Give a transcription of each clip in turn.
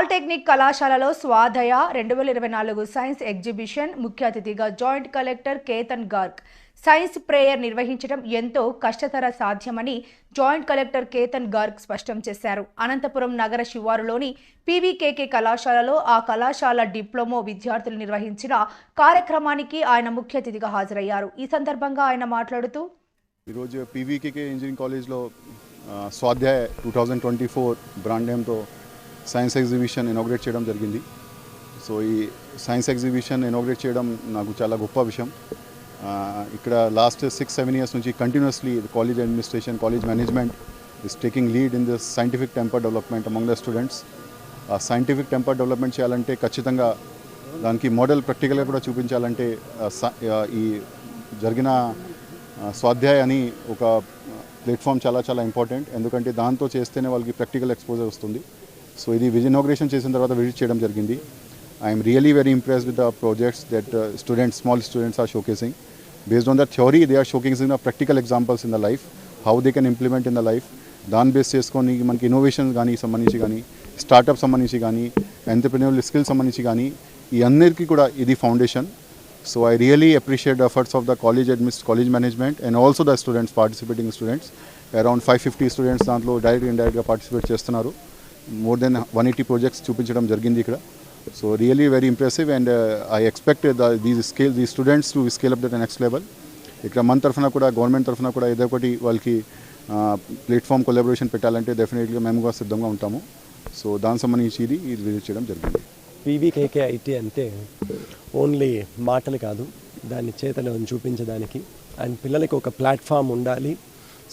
Polytechnic కళాశాలలో స్వాధయ రెండు వేల ఇరవై నాలుగు సైన్స్ ఎగ్జిబిషన్ ముఖ్య అతిథిగా joint collector Ketan Garg. Science prayer నిర్వహించడం ఎంతో కష్టతర సాధ్యమని జాయింట్ కలెక్టర్ కేతన్ గార్గ్ స్పష్టం చేశారు. అనంతపురం నగర శివారులోని పీవీకేకే కళాశాలలో ఆ కళాశాల డిప్లొమో విద్యార్థులు నిర్వహించిన కార్యక్రమానికి ఆయన ముఖ్య అతిథిగా హాజరయ్యారు. ఈ సందర్భంగా ఆయన మాట్లాడుతూ ఈరోజు పీవీకేకే ఇంజనీరింగ్ కాలేజ్లో Swadhyaya two thousand twenty four brand నేమ్తో science exhibition inaugurate చేయడం జరిగింది. సో ఈ సైన్స్ ఎగ్జిబిషన్ ఇనాగ్రేట్ చేయడం నాకు చాలా గొప్ప విషయం. ఇక్కడ లాస్ట్ సిక్స్ సెవెన్ ఇయర్స్ నుంచి continuously college administration college management is taking lead in this scientific temper development among the students ఆ సైంటిఫిక్ టెంపర్ డెవలప్మెంట్ చేయాలంటే ఖచ్చితంగా దానికి మోడల్ ప్రాక్టికల్గా కూడా చూపించాలంటే ఈ జరిగిన స్వాధ్యాయ అని ఒక ప్లాట్ఫామ్ చాలా చాలా ఇంపార్టెంట్ ఎందుకంటే దాంతో చేస్తేనే వాళ్ళకి ప్రాక్టికల్ ఎక్స్పోజర్ వస్తుంది. సో ఇది ఇనాగ్రేషన్ చేసిన తర్వాత విజిట్ చేయడం జరిగింది. I'm really very impress with the projects that students small students are showcasing based on the theory they are showcasing the practical examples in the life how they can implement in the life దాన్ని base చేసుకొని మనకి innovation కానీ సంబంధించి కానీ startup సంబంధించి కానీ entrepreneur skill సంబంధించి కానీ ఈ అందరికీ కూడా ఇది foundation so I really appreciate efforts of the college admin college management and also the students participating students around five fifty students దాంట్లో డైరెక్ట్ ఇండైరెక్ట్గా పార్టిసిపేట్ చేస్తున్నారు. More than one eighty projects చూపించడం జరిగింది ఇక్కడ. So really very impressive and I expect the these scale the students to scale up the next level ఇక్కడ మన తరఫున కూడా గవర్నమెంట్ తరఫున కూడా ఏదో ఒకటి వాళ్ళకి ప్లాట్ఫామ్ కొలాబరేషన్ పెట్టాలంటే డెఫినెట్గా మేము కూడా సిద్ధంగా ఉంటాము. సో దానికి సంబంధించి ఇది ఇది విజిట్ చేయడం జరిగింది. పీవీకేకే ఐటీ అంటే ఓన్లీ మాటలు కాదు దాన్ని చేతలో చూపించడానికి. అండ్ పిల్లలకి ఒక ప్లాట్ఫామ్ ఉండాలి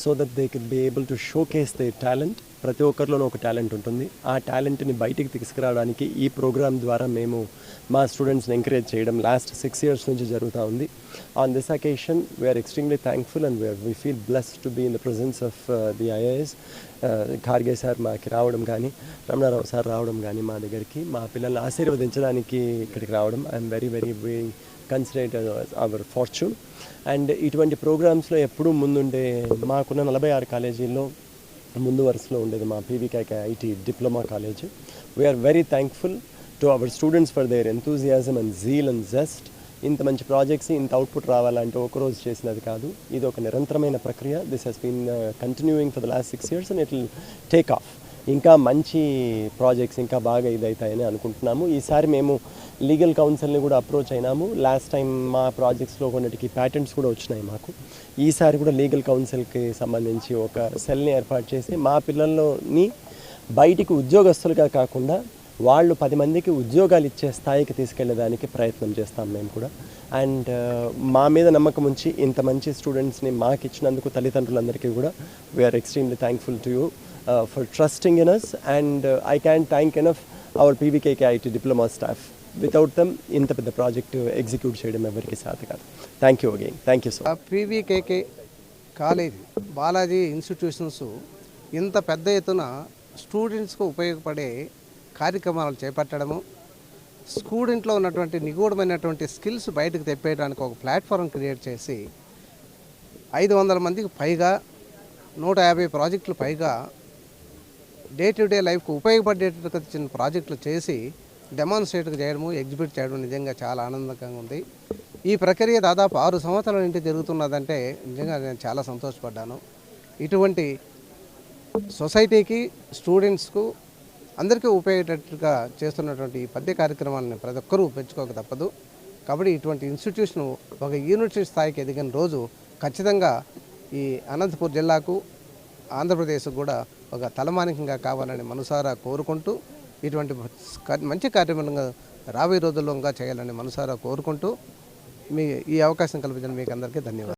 so that they can be able to showcase their talent ప్రతి ఒక్కరిలోనూ ఒక టాలెంట్ ఉంటుంది. ఆ టాలెంట్ని బయటికి తీసుకురావడానికి ఈ ప్రోగ్రామ్ ద్వారా మేము మా స్టూడెంట్స్ని ఎంకరేజ్ చేయడం లాస్ట్ సిక్స్ ఇయర్స్ నుంచి జరుగుతూ ఉంది. On this occasion we are extremely thankful and we are we feel bless to be in the presence of the IAS Kharge sir మాకి రావడం కానీ రమణారావు సార్ రావడం కానీ మా దగ్గరికి మా పిల్లల్ని ఆశీర్వదించడానికి ఇక్కడికి రావడం. I'm very very we consider our fortune and ఇటువంటి ప్రోగ్రామ్స్లో ఎప్పుడూ ముందుండే మాకున్న నలభై ఆరు కాలేజీల్లో ముందు వరుసలో ఉండేది మా PVKK IT diploma college we are very thankful to our students for their enthusiasm and zeal and just ఇంత మంచి ప్రాజెక్ట్స్ ఇంత అవుట్పుట్ రావాలంటే ఒకరోజు చేసినది కాదు. ఇది ఒక నిరంతరమైన ప్రక్రియ. This has been continuing for the last six years and it will take off ఇంకా మంచి ప్రాజెక్ట్స్ ఇంకా బాగా ఇదవుతాయని అనుకుంటున్నాము. ఈసారి మేము లీగల్ కౌన్సిల్ని కూడా అప్రోచ్ అయినాము. లాస్ట్ టైం మా ప్రాజెక్ట్స్లో కొన్నిటికి ప్యాటెంట్స్ కూడా వచ్చినాయి మాకు. ఈసారి కూడా లీగల్ కౌన్సిల్కి సంబంధించి ఒక సెల్ని ఏర్పాటు చేసి మా పిల్లల్లోని బయటికి ఉద్యోగస్తులుగా కాకుండా వాళ్ళు పది మందికి ఉద్యోగాలు ఇచ్చే స్థాయికి తీసుకెళ్ళేదానికి ప్రయత్నం చేస్తాం మేము కూడా. అండ్ uh, మా మీద నమ్మకం ఉంచి ఇంత మంచి స్టూడెంట్స్ని మాకు ఇచ్చినందుకు తల్లిదండ్రులందరికీ కూడా we are extremely thankful to you for trusting in us and I can thank enough our PVKK IT diploma staff without them ఇంత పెద్ద ప్రాజెక్టు ఎగ్జిక్యూట్ చేయడం ఎవరికి సాధ కాదు. Thank you again thank you so PVKK college Balaji institutions ఇంత పెద్ద ఎత్తున స్టూడెంట్స్కు ఉపయోగపడే కార్యక్రమాలు చేపట్టడము స్టూడెంట్లో ఉన్నటువంటి నిగూఢమైనటువంటి స్కిల్స్ బయటకు తెప్పేయడానికి ఒక ప్లాట్ఫామ్ క్రియేట్ చేసి ఐదు వందల మందికి పైగా నూట యాభై ప్రాజెక్టులు పైగా డే టు డే లైఫ్కు ఉపయోగపడేటట్టుగా చిన్న ప్రాజెక్టులు చేసి డెమాన్స్ట్రేట్ చేయడము ఎగ్జిబిట్ చేయడం నిజంగా చాలా ఆనందకరంగా ఉంది. ఈ ప్రక్రియ దాదాపు ఆరు సంవత్సరాల నుండి జరుగుతున్నదంటే నిజంగా నేను చాలా సంతోషపడ్డాను. ఇటువంటి సొసైటీకి స్టూడెంట్స్కు అందరికీ ఉపయోగేటట్టుగా చేస్తున్నటువంటి ఈ పద్య కార్యక్రమాలను ప్రతి ఒక్కరూ పెంచుకోక తప్పదు. కాబట్టి ఇటువంటి ఇన్స్టిట్యూషన్ ఒక యూనివర్సిటీ స్థాయికి ఎదిగిన రోజు ఖచ్చితంగా ఈ అనంతపూర్ జిల్లాకు ఆంధ్రప్రదేశ్ కూడా ఒక తలమానికంగా కావాలని మనసారా కోరుకుంటూ ఇటువంటి మంచి కార్యక్రమంగా రాబోయే రోజుల్లో ఇంకా చేయాలని మనసారా కోరుకుంటూ మీ ఈ అవకాశం కల్పించిన మీకు అందరికీ ధన్యవాదాలు.